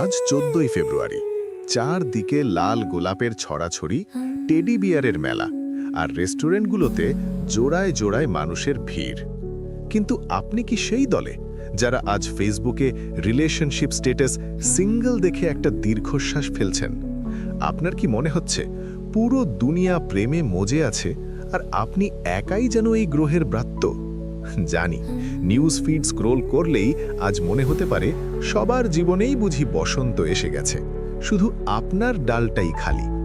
আজ চোদ্দই ফেব্রুয়ারি। চারদিকে লাল গোলাপের ছড়াছড়ি, টেডি বিয়ারের মেলা আর রেস্টুরেন্টগুলোতে জোড়ায় জোড়ায় মানুষের ভিড়। কিন্তু আপনি কি সেই দলে যারা আজ ফেসবুকে রিলেশনশিপ স্টেটাস সিঙ্গল দেখে একটা দীর্ঘশ্বাস ফেলছেন? আপনার কি মনে হচ্ছে পুরো দুনিয়া প্রেমে মজে আছে আর আপনি একাই যেন এই গ্রহের ব্রাত্য? জানি। নিউজ ফিড স্ক্রোল করলেই আজ মনে হতে পারে সবার জীবনেই বুঝি বসন্ত এসে গেছে। শুধু আপনার ডালটাই খালি।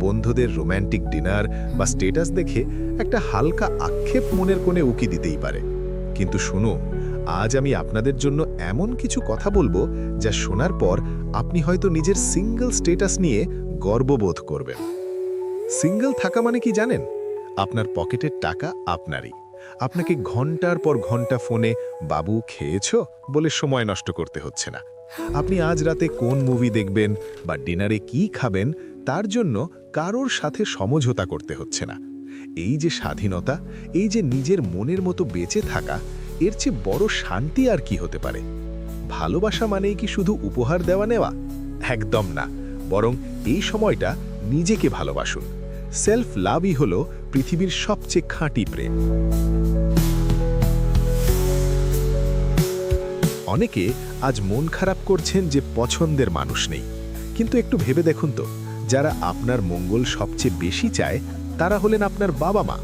বন্ধুদের রোম্যান্টিক ডিনার বা স্টেটাস দেখে একটা হালকা আক্ষেপ মনের কোণে উকি দিতেই পারে। কিন্তু শুনো, আজ আমি আপনাদের জন্য এমন কিছু কথা বলব যা শোনার পর আপনি হয়তো নিজের সিঙ্গল স্টেটাস নিয়ে গর্ববোধ করবেন। সিঙ্গল থাকা মানে কি জানেন? আপনার পকেটের টাকা আপনারই। আপনাকে ঘণ্টার পর ঘণ্টা ফোনে, বাবু, খেয়েছ? বলে সময় নষ্ট করতে হচ্ছে না। আপনি আজ রাতে কোন মুভি দেখবেন বা ডিনারে কি খাবেন, তার জন্য কারোর সাথে সমঝোতা করতে হচ্ছে না। এই যে স্বাধীনতা, এই যে নিজের মনের মতো বেঁচে থাকা, এর চেয়ে বড় শান্তি আর কি হতে পারে? ভালোবাসা মানেই কি শুধু উপহার দেওয়া নেওয়া? একদম না। বরং এই সময়টা নিজেকে ভালোবাসুন। সেলফ লাভই হল পৃথিবীর সবচেয়ে খাঁটি প্রেম। অনেকে আজ মন খারাপ করছেন যে পছন্দের মানুষ নেই। কিন্তু একটু ভেবে দেখুন তো, যারা আপনার মঙ্গল সবচেয়ে বেশি চায়, তারা হলেন আপনার বাবা মা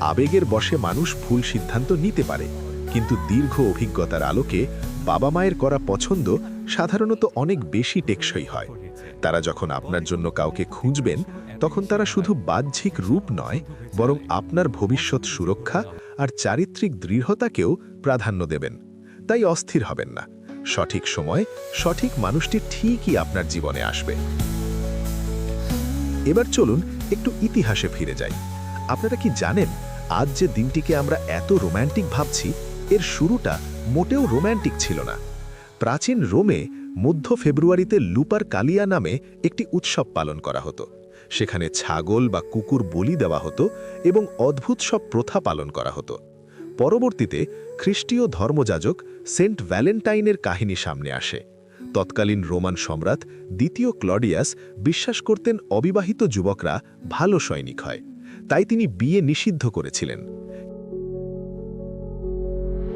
আবেগের বশে মানুষ ভুল সিদ্ধান্ত নিতে পারে, কিন্তু দীর্ঘ অভিজ্ঞতার আলোকে বাবা মায়ের করা পছন্দ সাধারণত অনেক বেশি টেকসই হয়। তারা যখন আপনার জন্য কাউকে খুঁজবেন, তখন তারা শুধু বাহ্যিক রূপ নয়, বরং আপনার ভবিষ্যৎ সুরক্ষা আর চারিত্রিক দৃঢ়তাকেও প্রাধান্য দেবেন। তাই অস্থির হবেন না। সঠিক সময়, সঠিক মানুষটি ঠিকই আপনার জীবনে আসবে। এবার চলুন একটু ইতিহাসে ফিরে যাই। আপনারা কি জানেন, আজ যে দিনটিকে আমরা এত রোম্যান্টিক ভাবছি, এর শুরুটা মোটেও রোম্যান্টিক ছিল না। প্রাচীন রোমে মধ্য ফেব্রুয়ারিতে লুপার কালিয়া নামে একটি উৎসব পালন করা হতো। সেখানে ছাগল বা কুকুর বলি দেওয়া হতো এবং অদ্ভুত সব প্রথা পালন করা হতো। পরবর্তীতে খ্রিস্টীয় ধর্মযাজক সেন্ট ভ্যালেন্টাইনের কাহিনী সামনে আসে। তৎকালীন রোমান সম্রাট দ্বিতীয় ক্লডিয়াস বিশ্বাস করতেন অবিবাহিত যুবকরা ভালো সৈনিক হয়। তাই তিনি বিয়ে নিষিদ্ধ করেছিলেন।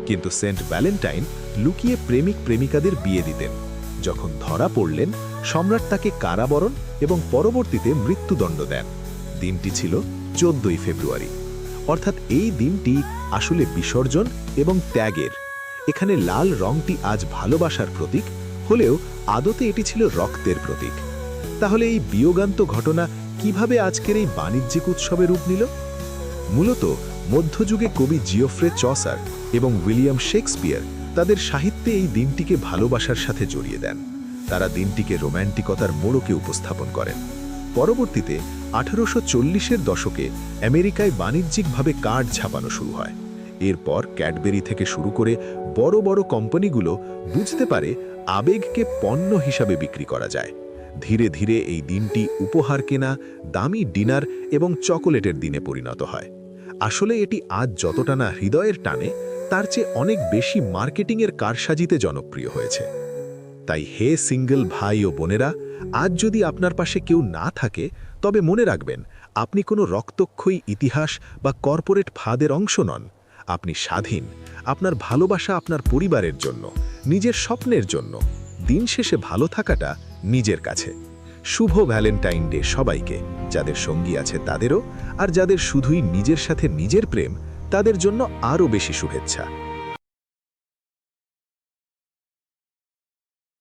কিন্তু সেন্ট ভ্যালেন্টাইন লুকিয়ে প্রেমিক প্রেমিকাদের বিয়ে দিতেন। যখন ধরা পড়লেন, সম্রাট তাকে কারাবরণ এবং পরবর্তীতে মৃত্যুদণ্ড দেন। দিনটি ছিল চোদ্দই ফেব্রুয়ারি। অর্থাৎ এই দিনটি আসলে বিসর্জন এবং ত্যাগের। এখানে লাল রংটি আজ ভালোবাসার প্রতীক, হলেও আদতে এটি ছিল রক্তের প্রতীক। তাহলে এই বিয়োগান্ত ঘটনা কীভাবে আজকের এই বাণিজ্যিক উৎসবে রূপ নিল? মূলত মধ্যযুগে কবি জিওফ্রে চসার এবং উইলিয়াম শেক্সপিয়ার তাদের সাহিত্যে এই দিনটিকে ভালোবাসার সাথে জড়িয়ে দেন। তারা দিনটিকে রোম্যান্টিকতার মোড়কে উপস্থাপন করেন। পরবর্তীতে আঠারোশো চল্লিশের দশকে আমেরিকায় বাণিজ্যিকভাবে কার্ড ছাপানো শুরু হয়। এরপর ক্যাডবেরি থেকে শুরু করে বড় বড় কোম্পানিগুলো বুঝতে পারে আবেগকে পণ্য হিসাবে বিক্রি করা যায়। ধীরে ধীরে এই দিনটি উপহার কেনা, দামি ডিনার এবং চকোলেটের দিনে পরিণত হয়। আসলে এটি আজ যতটা না হৃদয়ের টানে তার চেয়ে অনেক বেশি মার্কেটিংয়ের কারসাজিতে জনপ্রিয় হয়েছে। তাই হে সিঙ্গল ভাই ও বোনেরা, আজ যদি আপনার পাশে কেউ না থাকে, তবে মনে রাখবেন, আপনি কোনো রক্তক্ষয়ী ইতিহাস বা কর্পোরেট ফাঁদের অংশ নন। আপনি স্বাধীন, আপনার ভালোবাসা আপনার পরিবারের জন্য, নিজের স্বপ্নের জন্য। দিন শেষে ভালো থাকাটা নিজের কাছে। শুভ ভ্যালেন্টাইন ডে সবাইকে, যাদের সঙ্গী আছে তাদেরও, আর যাদের শুধুই নিজের সাথে নিজের প্রেম তাদের জন্য আরও বেশি শুভেচ্ছা।